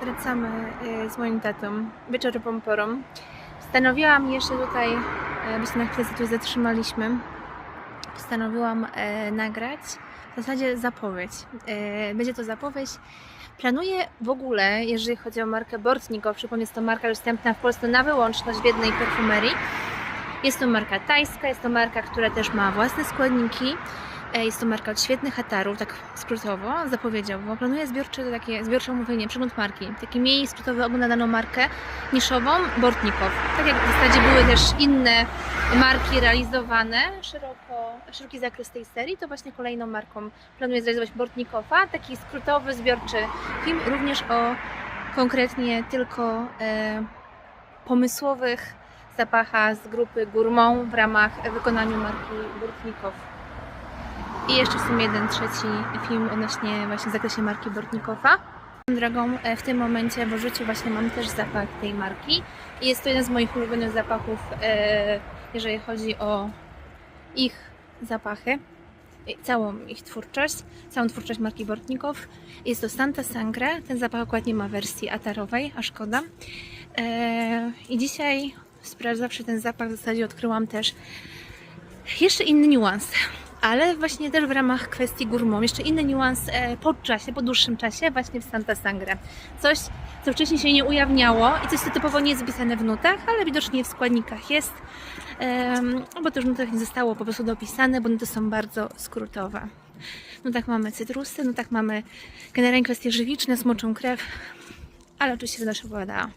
wracamy y, z moim tatą wieczorową porą. Postanowiłam jeszcze tutaj, e, bo się na chwilę tu zatrzymaliśmy, postanowiłam e, nagrać w zasadzie zapowiedź. E, będzie to zapowiedź. Planuję w ogóle, jeżeli chodzi o markę Bortnikow, przypomnę, jest to marka dostępna w Polsce na wyłączność w jednej perfumerii. Jest to marka tajska, jest to marka, która też ma własne składniki. E, Jest to marka od świetnych hatarów, tak skrótowo, zapowiedziowo. Planuję zbiorcze, takie zbiorcze omówienie, przegląd marki. Taki mniej skrótowy ogląd na daną markę niszową, Bortnikow. Tak jak w zasadzie były też inne marki realizowane, szeroko, szeroki zakres tej serii, to właśnie kolejną marką planuję zrealizować Bortnikowa. Taki skrótowy, zbiorczy film, również o konkretnie tylko e, pomysłowych zapachach z grupy Gourmand w ramach wykonania marki Bortnikow. I jeszcze w sumie jeden trzeci film odnośnie właśnie w zakresie marki Bortnikowa. Drogą e, w tym momencie w użyciu właśnie mam też zapach tej marki i jest to jeden z moich ulubionych zapachów, e, jeżeli chodzi o ich zapachy, całą ich twórczość, całą twórczość marki Bortnikow. Jest to Santa Sangre, ten zapach akurat nie ma wersji atarowej, a szkoda. E, I dzisiaj sprawdzawszy ten zapach w zasadzie odkryłam też jeszcze inny niuans ale właśnie też w ramach kwestii gourmand, jeszcze inny niuans e, po czasie, po dłuższym czasie właśnie w Santa Sangre. Coś, co wcześniej się nie ujawniało i coś, co typowo nie jest wpisane w nutach, ale widocznie w składnikach jest, bo to już w nutach nie zostało po prostu dopisane, bo nuty są bardzo skrótowe. W nutach mamy cytrusy, w nutach mamy generalnie kwestie żywiczne, smoczą krew, ale oczywiście będę się opowiadała.